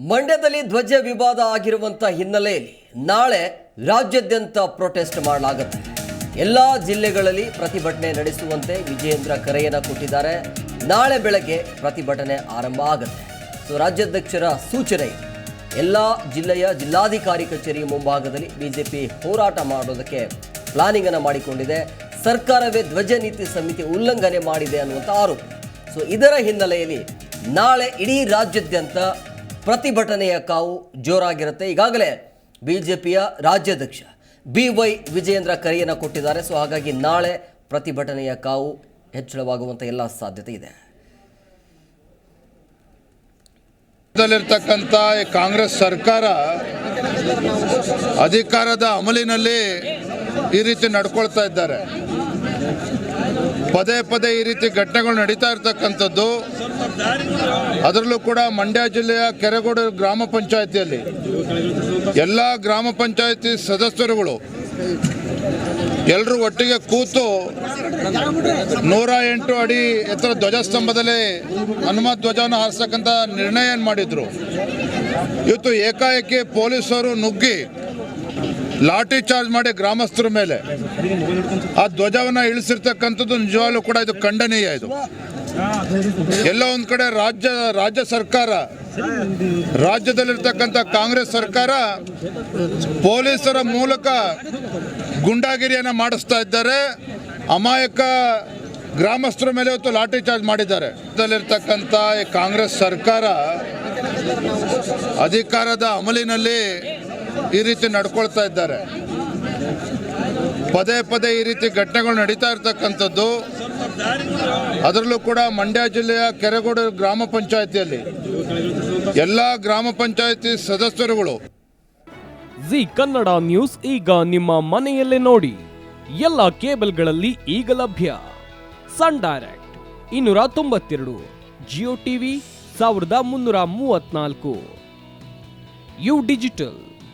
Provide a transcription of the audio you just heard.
ಮಂಡ್ಯದಲ್ಲಿ ಧ್ವಜ ವಿವಾದ ಆಗಿರುವಂಥ ಹಿನ್ನೆಲೆಯಲ್ಲಿ ನಾಳೆ ರಾಜ್ಯಾದ್ಯಂತ ಪ್ರೊಟೆಸ್ಟ್ ಮಾಡಲಾಗುತ್ತೆ. ಎಲ್ಲ ಜಿಲ್ಲೆಗಳಲ್ಲಿ ಪ್ರತಿಭಟನೆ ನಡೆಸುವಂತೆ ವಿಜಯೇಂದ್ರ ಕರೆಯನ್ನು ಕೊಟ್ಟಿದ್ದಾರೆ. ನಾಳೆ ಬೆಳಗ್ಗೆ ಪ್ರತಿಭಟನೆ ಆರಂಭ ಆಗುತ್ತೆ. ಸೊ, ರಾಜ್ಯಾಧ್ಯಕ್ಷರ ಸೂಚನೆ. ಎಲ್ಲ ಜಿಲ್ಲೆಯ ಜಿಲ್ಲಾಧಿಕಾರಿ ಕಚೇರಿ ಮುಂಭಾಗದಲ್ಲಿ ಬಿಜೆಪಿ ಹೋರಾಟ ಮಾಡೋದಕ್ಕೆ ಪ್ಲಾನಿಂಗ್ ಅನ್ನು ಮಾಡಿಕೊಂಡಿದೆ. ಸರ್ಕಾರವೇ ಧ್ವಜ ನೀತಿ ಸಮಿತಿ ಉಲ್ಲಂಘನೆ ಮಾಡಿದೆ ಅನ್ನುವಂಥ ಆರೋಪ. ಸೊ, ಇದರ ಹಿನ್ನೆಲೆಯಲ್ಲಿ ನಾಳೆ ಇಡೀ ರಾಜ್ಯಾದ್ಯಂತ ಪ್ರತಿಭಟನೆಯ ಕಾವು ಜೋರಾಗಿರುತ್ತೆ. ಈಗಾಗಲೇ ಬಿ ಜೆ ಪಿಯ ರಾಜ್ಯಾಧ್ಯಕ್ಷ ಬಿ ವೈ ವಿಜಯೇಂದ್ರ ಕರೆಯನ್ನು ಕೊಟ್ಟಿದ್ದಾರೆ. ಸೊ ಹಾಗಾಗಿ ನಾಳೆ ಪ್ರತಿಭಟನೆಯ ಕಾವು ಹೆಚ್ಚಳವಾಗುವಂಥ ಎಲ್ಲ ಸಾಧ್ಯತೆ ಇದೆ. ಕಾಂಗ್ರೆಸ್ ಸರ್ಕಾರ ಅಧಿಕಾರದ ಅಮಲಿನಲ್ಲಿ ಈ ರೀತಿ ನಡ್ಕೊಳ್ತಾ ಇದ್ದಾರೆ. ಪದೇ ಪದೇ ಈ ರೀತಿ ಘಟನೆಗಳು ನಡೀತಾ ಇರ್ತಕ್ಕಂಥದ್ದು. ಅದರಲ್ಲೂ ಕೂಡ ಮಂಡ್ಯ ಜಿಲ್ಲೆಯ ಕೆರೆಗೋಡು ಗ್ರಾಮ ಪಂಚಾಯತಿಯಲ್ಲಿ ಎಲ್ಲ ಗ್ರಾಮ ಪಂಚಾಯಿತಿ ಸದಸ್ಯರುಗಳು ಎಲ್ಲರೂ ಒಟ್ಟಿಗೆ ಕೂತು ನೂರ ಎಂಟು ಅಡಿ ಎತ್ತರ ಧ್ವಜಸ್ತಂಭದಲ್ಲಿ ಹನುಮ ಧ್ವಜವನ್ನು ಹಾರಿಸ್ತಕ್ಕಂಥ ನಿರ್ಣಯ ಏನು ಮಾಡಿದ್ರು? ಇವತ್ತು ಏಕಾಏಕಿ ಪೊಲೀಸರು ನುಗ್ಗಿ ಲಾಠಿ ಚಾರ್ಜ್ ಮಾಡಿ ಗ್ರಾಮಸ್ಥರ ಮೇಲೆ. ಆ ಧ್ವಜವನ್ನು ಇಳಿಸಿರ್ತಕ್ಕಂಥದ್ದು ನಿಜವಾಗ್ಲೂ ಕೂಡ ಇದು ಖಂಡನೀಯ ಇದು. ಎಲ್ಲ ಒಂದ್ ಕಡೆ ರಾಜ್ಯ ರಾಜ್ಯ ಸರ್ಕಾರ, ರಾಜ್ಯದಲ್ಲಿರ್ತಕ್ಕಂಥ ಕಾಂಗ್ರೆಸ್ ಸರ್ಕಾರ ಪೊಲೀಸರ ಮೂಲಕ ಗುಂಡಾಗಿರಿಯನ್ನು ಮಾಡಿಸ್ತಾ ಇದ್ದಾರೆ. ಅಮಾಯಕ ಗ್ರಾಮಸ್ಥರ ಮೇಲೆ ಇವತ್ತು ಲಾಠಿ ಚಾರ್ಜ್ ಮಾಡಿದ್ದಾರೆ. ಕಾಂಗ್ರೆಸ್ ಸರ್ಕಾರ ಅಧಿಕಾರದ ಅಮಲಿನಲ್ಲಿ ಈ ರೀತಿ ನಡ್ಕೊಳ್ತಾ ಇದ್ದಾರೆ. ಪದೇ ಪದೇ ಈ ರೀತಿ ಘಟನೆಗಳು ನಡೀತಾ ಇರ್ತಕ್ಕಂಥದ್ದು. ಅದರಲ್ಲೂ ಕೂಡ ಮಂಡ್ಯ ಜಿಲ್ಲೆಯ ಕೆರೆಗೋಡು ಗ್ರಾಮ ಪಂಚಾಯತಿಯಲ್ಲಿ ಎಲ್ಲ ಗ್ರಾಮ ಪಂಚಾಯಿತಿ ಸದಸ್ಯರುಗಳು. ಜಿ ಕನ್ನಡ ನ್ಯೂಸ್ ಈಗ ನಿಮ್ಮ ಮನೆಯಲ್ಲೇ ನೋಡಿ. ಎಲ್ಲ ಕೇಬಲ್ಗಳಲ್ಲಿ ಈಗ ಲಭ್ಯ. ಸನ್ ಡೈರೆಕ್ಟ್ ಇನ್ನೂರ ತೊಂಬತ್ತೆರಡು, ಜಿಯೋ ಟಿವಿ ಸಾವಿರದ ಮುನ್ನೂರ ಮೂವತ್ನಾಲ್ಕು ಯು ಡಿಜಿಟಲ್.